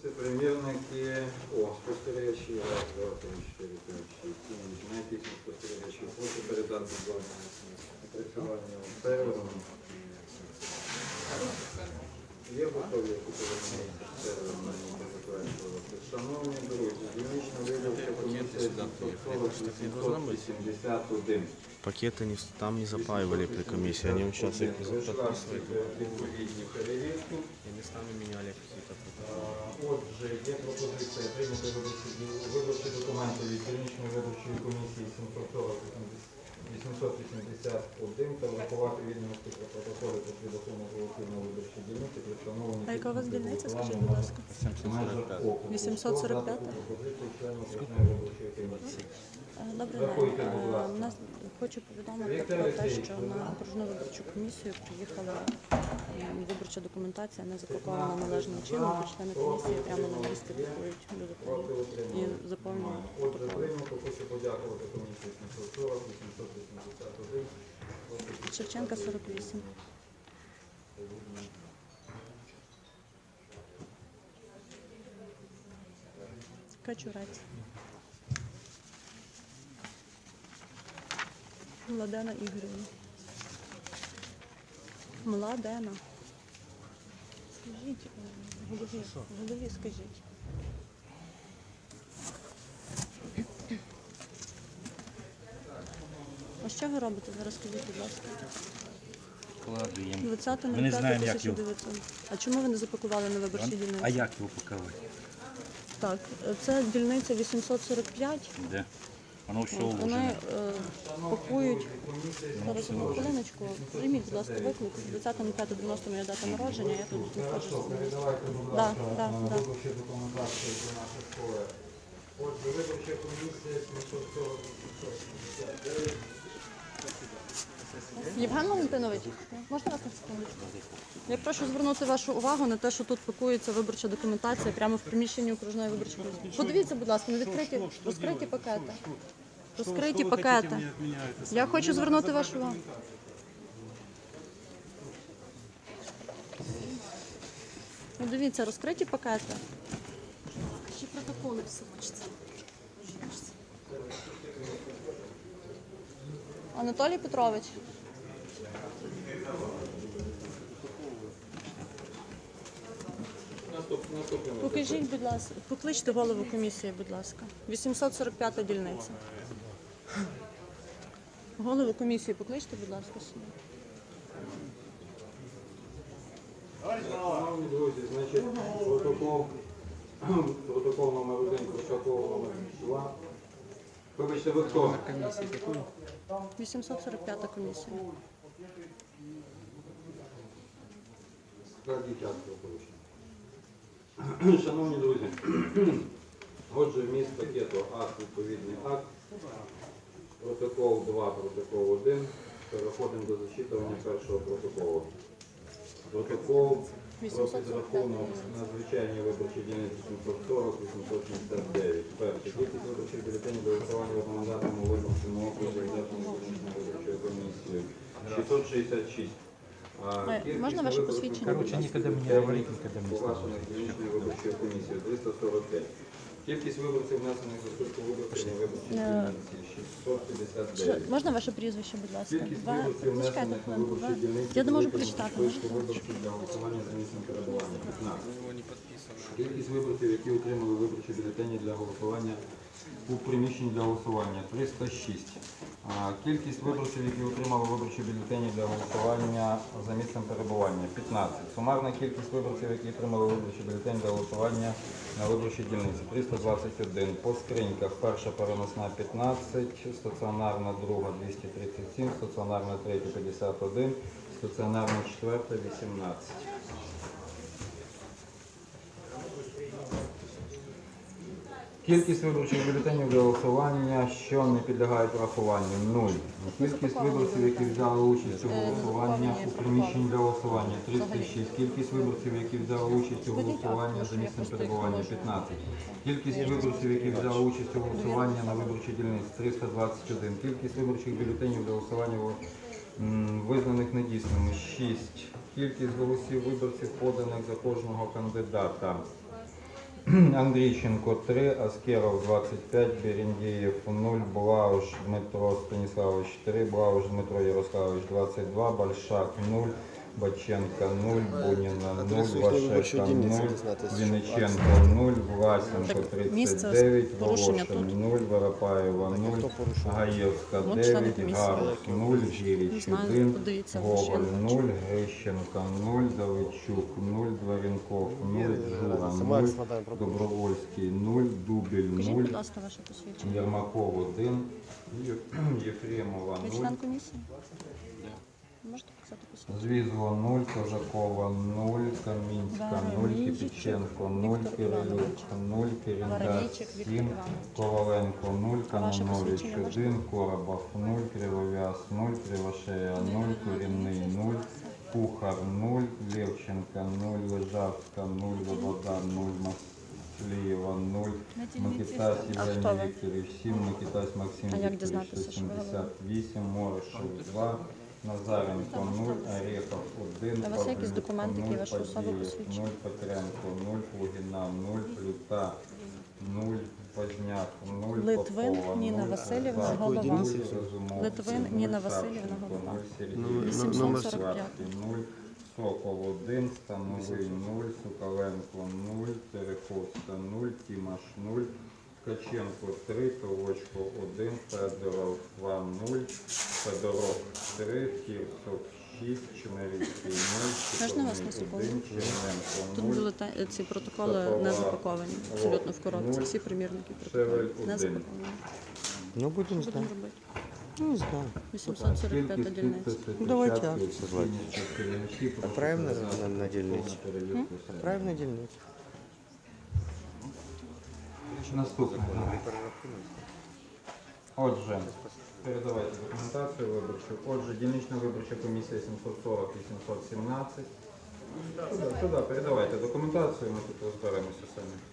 Примірники, о, спостерігачі, раз, два, три, чотири, п'ять, шість, сім, вісім, навіть вісім спостерігачів. Хочу передати до опрацювання сервером. Є готові, завершувати. Шановні друзі, дільнична виборча комісія 780 Пакеты не, там не запаивали при комиссии, они сейчас их подписывают. відповідні перевірки. И местами меняли какие-то Е, Отже, є пропозиція прийняти виборчі, виборчі документи від дільничної виборчої комісії 740 881 та врахувати відомості про протоколи та виборчій дільниці при встановленні А яка у вас дільниця, скажіть, будь ласка? в межах округу. 845? Хто за таку пропозицію членів обласної виборчої комісії? Е. Нас хочу повідомити про те, що на окружну виборчу комісію приїхала виборча документація, не запакована належним чином, то члени комісії прямо на місці купують Проти бюлетені і заповнюють протокол. Хочу подякувати комісії 740 881. Шевченка 48. Качурець. Младена Ігорівна. Младена. Скажіть, е, голові, голові скажіть. А що ви робите зараз, скажіть, будь ласка? Складуємо. 20 Ми не знаємо, як його. 1900. А чому ви не запакували на виборчій дільниці? А як його пакувати? Так, це дільниця 845. Де? Воно все Вони уложене. е, пакують зараз одну хвилиночку. Прийміть, будь ласка, виклик. 20.05.90 моя дата народження, я тут знаходжусь. Передавайте, будь Да, ласка, да, на да. виборчу документацію до наших колег. Отже, виборча комісія 740 879. Євген Валентинович, можна вас на секундочку? Я прошу звернути вашу увагу на те, що тут пакується виборча документація прямо в приміщенні окружної виборчої комісії. Подивіться, будь ласка, на відкриті розкриті пакети. Розкриті пакети. Я хочу звернути вашу увагу. Ну, дивіться, розкриті пакети. Ще протоколи в сумочці. Анатолій Петрович. Покажіть, будь ласка, покличте голову комісії, будь ласка. 845 дільниця. Голову комісії покличте, будь ласка, сюди. Шановні друзі, значить, протокол, протокол номер 1, протокол номер 2. Вибачте, ви хто? 845 комісія. Шановні друзі, отже, вміст пакету акт, відповідний акт, протокол 2, протокол 1. Переходимо до зачитування першого протоколу. Протокол про 845. підрахунок надзвичайній виборчій дільниці 740 869. Перше. Кількість виборчих бюлетенів до голосування в одномандатному виборчому окрузі Державної виборчої комісії 666. А Е, кількість можна ваше виборчих посвідчення? Короче, ніколи мені не говорить, ніколи мені Погашених дільничною виборчою комісією 345. Кількість виборців внесених до списку виборців на виборчій дільниці 659. можна ваше прізвище, будь ласка? Кількість Ви виборців внесених на хвилинку. дільниці Я не можу прочитати. списку можете? виборців для голосування за місцем перебування 15. Кількість виборців, які отримали виборчі бюлетені для голосування у приміщенні для голосування 306. Кількість виборців, які отримали виборчі бюлетені для голосування за місцем перебування 15. Сумарна кількість виборців, які отримали виборчі бюлетені для голосування на виборчій дільниці 321. По скриньках перша переносна 15, стаціонарна друга 237, стаціонарна третя 51, стаціонарна четверта 18. Кількість виборчих бюлетенів для голосування, що не підлягають врахуванню 0. Кількість виборців, які взяли участь у голосуванні у приміщенні для голосування 306. Кількість виборців, які взяли участь у голосуванні за місцем перебування 15. Кількість виборців, які взяли участь у голосуванні на виборчій дільниці 321. Кількість виборчих бюлетенів для голосування визнаних недійсними 6. Кількість голосів виборців поданих за кожного кандидата Андрійченко 3, Аскеров 25, Берендієв 0, Блауш Дмитро Станіславович 3, Блауш Дмитро Ярославович 22, Большак 0, Баченка 0, Буніна 0, Адресу Вашека виборчої 0, дільниці дізнатися, щоб Вінниченко 0, Власенко 39, Волошин 0, Воропаєва 0. Гаєвська От 9. Гарус 0, Не Жиріч знаю, 1, Гоголь 0, Грищенко 0, Давидчук 0, Дворенков 0, Жура 0. Добровольський 0, Дубіль 0, будь ласка, ваше посвідчення. Єрмаков 1, Єфремова 0, член комісії? Можете показати посвідчення? Звізго 0, Кожакова 0, Камінська 0, Варемійчик Кипіченко 0, Віктор Кирилюк Іванович. 0, Кирендац Варемійчик Віктор 7, Іванович. Коваленко 0, А ваше Канонович посвідчення 1, Коробов 0, Кривов'яз 0, Кривошея 0, Корінний 0, Кухар 0, Левченка 0, Лежавська 0, Лобода 0, Маслієва 0, Микитась А хто Євгеній ви? Вікторович 7, Микитась Максим А як Вікторович дізнатися, що ви говорите? 88, Морошев 2, Назаренко 0, Орехов 1, А у вас є якісь Павлюк 0, вашу особу Падієв посвідчують? 0, Петренко 0, Плугіна 0, Плюта 0, Возняк 0, Литвин Попова, Ніна 0, Василівна, голова. 0, Разумовський, Литвин 0, Ніна Савченко, 0, голова. Сергій Ну, 845. 0, Сокол 1, Становий 0, Соколенко 0, Тереховська 0, Тімаш 0, Ткаченко 3, Толочко 1, Федоров 2, 0, Федоров 3, Кірсов 6, Чемерівський 0, Можна вас на Чепурний секунду? 1, Черненко Тут 0, бюлетень, ці протоколи не запаковані, абсолютно в коробці. Всі примірники протоколів не запаковані. Ну, будемо Що знати. робити? Ну, не знаю. 845 дільниця. Ну, давайте Отправимо на, на, на дільницю. Отправимо на дільницю. Наступне. Отже, передавайте документацію виборчу. Отже, дільнична виборча комісія 740 і 717. сюди, передавайте документацію, ми тут розберемося самі.